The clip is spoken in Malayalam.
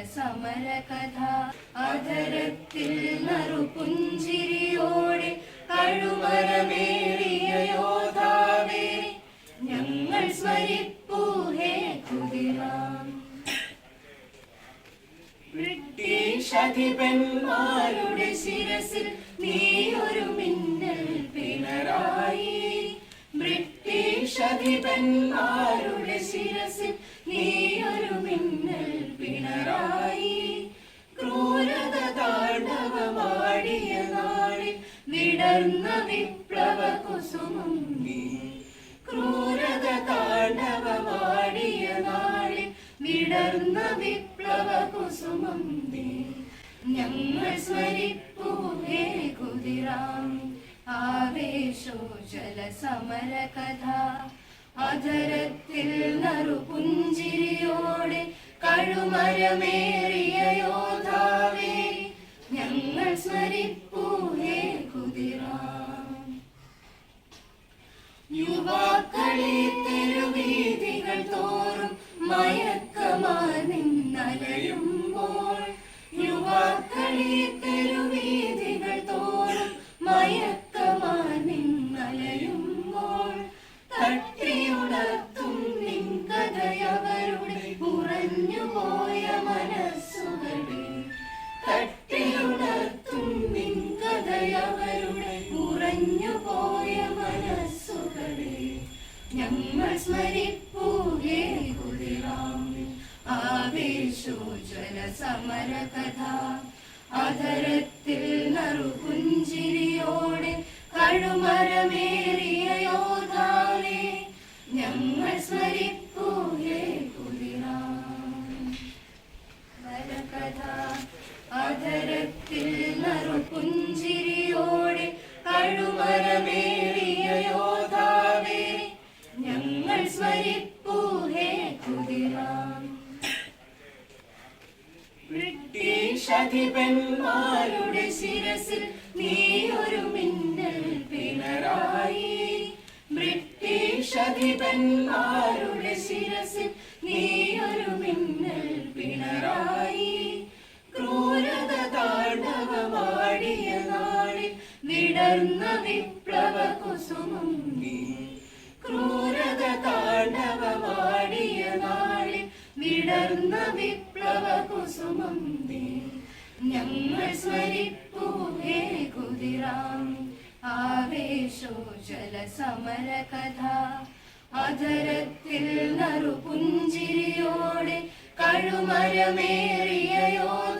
ജലസമര കഥ അധരത്തിൽ നറുപുഞ്ചിരിയോടെ കഴുമരമേറിയ യോധാവേ ഞങ്ങൾ സ്മരിപ്പൂഹേ ബ്രിട്ടീഷ് അധിപന്മാരുടെ ശിരസിൽ നീ ഒരു മിന്നൽ പിണറായി. ബ്രിട്ടീഷ് അധിപന്മാരുടെ ശിരസിൽ നീ ഒരു മിന്നൽ പിണറായി ക്രൂരത താണ്ഡവമാടിയ നാളിൽ വിടർന്ന വിപ്ലവ കുസുമം നീ. ക്രൂരത താണ്ഡവമാടിയ നാളിൽ വിടർന്ന വിപ്ലവ കുസുമം നീ. ഞങ്ങൾ സ്മരിപ്പൂവേ കുതിരാം. ആവേശോജല സമര കഥ അധരത്തിൽ കഴുമരമേറിയ യോധാവേ ഞങ്ങൾ സ്മരിപ്പൂ ഹേ കുതിരാം. യുവാക്കളെ തെരുവീതികൾ തോറും മയക്കമാർ ഞങ്ങൾ സ്മരിപ്പൂ ഹേ കുതിരാം ആവേശോജ്വല സമര കഥ അധരത്തിൽ അധിപന്മാരുടെ ശിരസിൽ നീ ഒരു മിന്നൽ പിണറായി. ബ്രിട്ടീഷ് അധിപന്മാരുടെ ശിരസിൽ നീ ഒരു മിന്നൽ പിണറായി. ക്രൂരത താണ്ഡവമാടിയ നാളിൽ വിടർന്ന വിപ്ലവ കുസുമം നീ. ക്രൂരത താണ്ഡവമാടിയ നാളിൽ വിടർന്ന വിപ്ലവ കുസുമം ഞങ്ങൾ സ്മരിപ്പൂ ഹേ കുതിരാം. ആവേശോജല ജലസമര കഥ അധരത്തിൽ നറുപുഞ്ചിരിയോടെ കഴുമരമേറിയ സ്മരിപ്പൂ